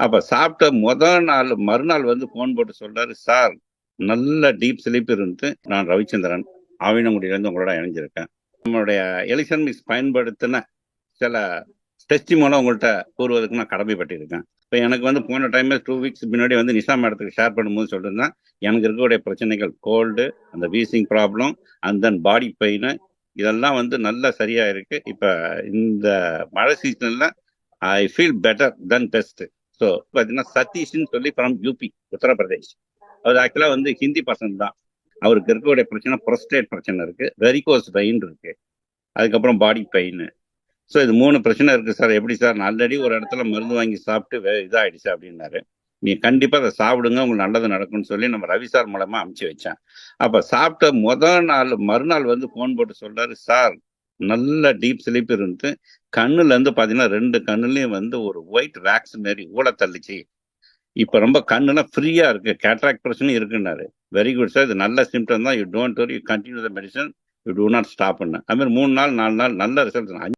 அப்ப சாப்பிட்ட முதல் நாள் மறுநாள் வந்து ஃபோன் போட்டு சொல்றாரு சார் நல்ல டீப் ஸ்லீப் இருந்து நான் ரவிச்சந்திரன் ஆவினங்குடியிலேருந்து உங்களோட இணைஞ்சிருக்கேன். நம்மளுடைய எலெக்ஷன் மிஸ் பயன்படுத்தின சில டெஸ்டி மூலம் உங்கள்கிட்ட கூறுவதற்கு நான் கடமைப்பட்டிருக்கேன். இப்போ எனக்கு வந்து போன டைம் டூ வீக்ஸ் முன்னாடி வந்து நிஷா மேடத்துக்கு ஷேர் பண்ணும்போது சொல்லியிருந்தேன் எனக்கு இருக்கக்கூடிய பிரச்சனைகள் கோல்டு அந்த wheezing problem and then body pain இதெல்லாம் வந்து நல்லா சரியாக இருக்குது இப்போ இந்த மழை சீசனில் I feel better then best so பார்த்தீங்கன்னா சதீஷ்னு சொல்லி ஃப்ரம் யூபி உத்தரப்பிரதேஷ். அவர் ஆக்சுவலாக வந்து ஹிந்தி பர்சன் தான். அவருக்கு இருக்கக்கூடிய பிரச்சனை ப்ரொஸ்டேட் பிரச்சனை இருக்கு. வெரிகோஸ் பெயின் இருக்கு. அதுக்கப்புறம் பாடி பெயின் ஸோ இது மூணு பிரச்சனை இருக்கு சார் எப்படி சார் நான் ஆல்ரெடி ஒரு இடத்துல மருந்து வாங்கி சாப்பிட்டு வே- இதாயிடுச்சு அப்படின்னாரு. நீ கண்டிப்பாக அதை சாப்பிடுங்க உங்களுக்கு நல்லது நடக்கும்னு சொல்லி நம்ம ரவி சார் மூலமாக அமுச்சு வச்சேன். அப்போ சாப்பிட்ட முதல் நாள் மறுநாள் வந்து ஃபோன் போட்டு சொல்றாரு சார் நல்ல டீப் ஸ்லீப் இருந்து கண்ணுல இருந்து பாத்தீங்கன்னா ரெண்டு கண்ணுலயும் வந்து ஒரு ஒயிட் வேக்ஸ் மாரி ஊழ தள்ளிச்சு. இப்ப ரொம்ப கண்ணுலாம் ஃப்ரீயா இருக்கு. கேட்ராக்ட் பிரச்சனையும் இருக்குன்னாரு. வெரி குட் சார் இது நல்ல சிம்டம் தான். You don't you continue the medicine you do not stop அது மாதிரி மூணு நாள் நாலு நாள் நல்ல ரிசல்ட்